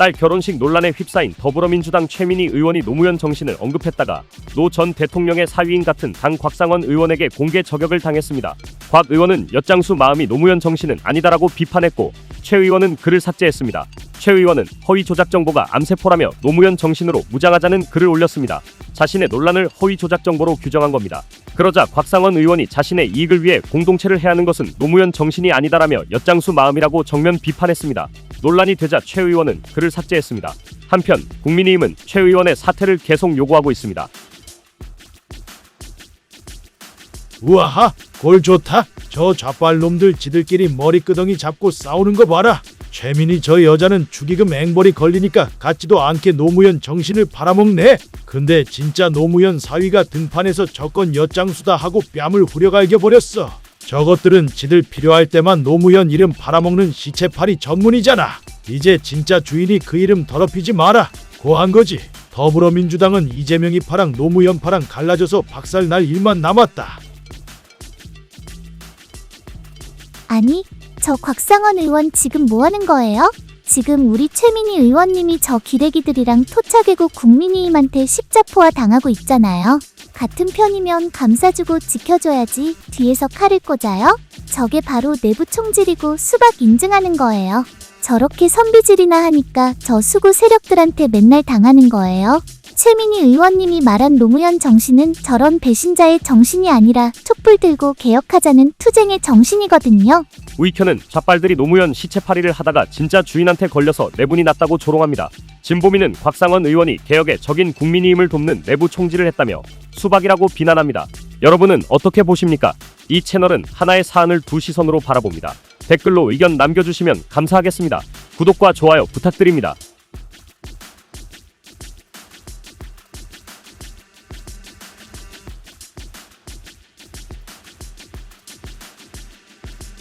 딸 결혼식 논란에 휩싸인 더불어민주당 최민희 의원이 노무현 정신을 언급했다가 노 전 대통령의 사위인 같은 당 곽상원 의원에게 공개 저격을 당했습니다. 곽 의원은 엿장수 마음이 노무현 정신은 아니다라고 비판했고 최 의원은 글을 삭제했습니다. 최 의원은 허위 조작 정보가 암세포라며 노무현 정신으로 무장하자는 글을 올렸습니다. 자신의 논란을 허위 조작 정보로 규정한 겁니다. 그러자 곽상원 의원이 자신의 이익을 위해 공동체를 해야 하는 것은 노무현 정신이 아니다라며 엿장수 마음이라고 정면 비판했습니다. 논란이 되자 최 의원은 글을 삭제했습니다. 한편 국민의힘은 최 의원의 사퇴를 계속 요구하고 있습니다. 우아하 골 좋다 저 좌빨놈들 지들끼리 머리끄덩이 잡고 싸우는 거 봐라 최민희 저 여자는 축의금 앵벌이 걸리니까 같지도 않게 노무현 정신을 팔아먹네 근데 진짜 노무현 사위가 등판해서 저건 엿장수다 하고 뺨을 후려갈겨 버렸어 저것들은 지들 필요할 때만 노무현 이름 팔아먹는 시체팔이 전문이잖아 이제 진짜 주인이 그 이름 더럽히지 마라 고한 거지 더불어민주당은 이재명이 파랑 노무현 파랑 갈라져서 박살 날 일만 남았다 아니, 저 곽상원 의원 지금 뭐 하는 거예요? 지금 우리 최민희 의원님이 저 기레기들이랑 토착외고 국민의힘한테 십자포화 당하고 있잖아요. 같은 편이면 감싸주고 지켜줘야지 뒤에서 칼을 꽂아요? 저게 바로 내부 총질이고 수박 인증하는 거예요. 저렇게 선비질이나 하니까 저 수구 세력들한테 맨날 당하는 거예요. 최민희 의원님이 말한 노무현 정신은 저런 배신자의 정신이 아니라 촛불 들고 개혁하자는 투쟁의 정신이거든요. 우익현은 좌빨들이 노무현 시체팔이를 하다가 진짜 주인한테 걸려서 내분이 났다고 조롱합니다. 진보민은 곽상원 의원이 개혁에 적인 국민의힘을 돕는 내부 총질을 했다며 수박이라고 비난합니다. 여러분은 어떻게 보십니까? 이 채널은 하나의 사안을 두 시선으로 바라봅니다. 댓글로 의견 남겨주시면 감사하겠습니다. 구독과 좋아요 부탁드립니다.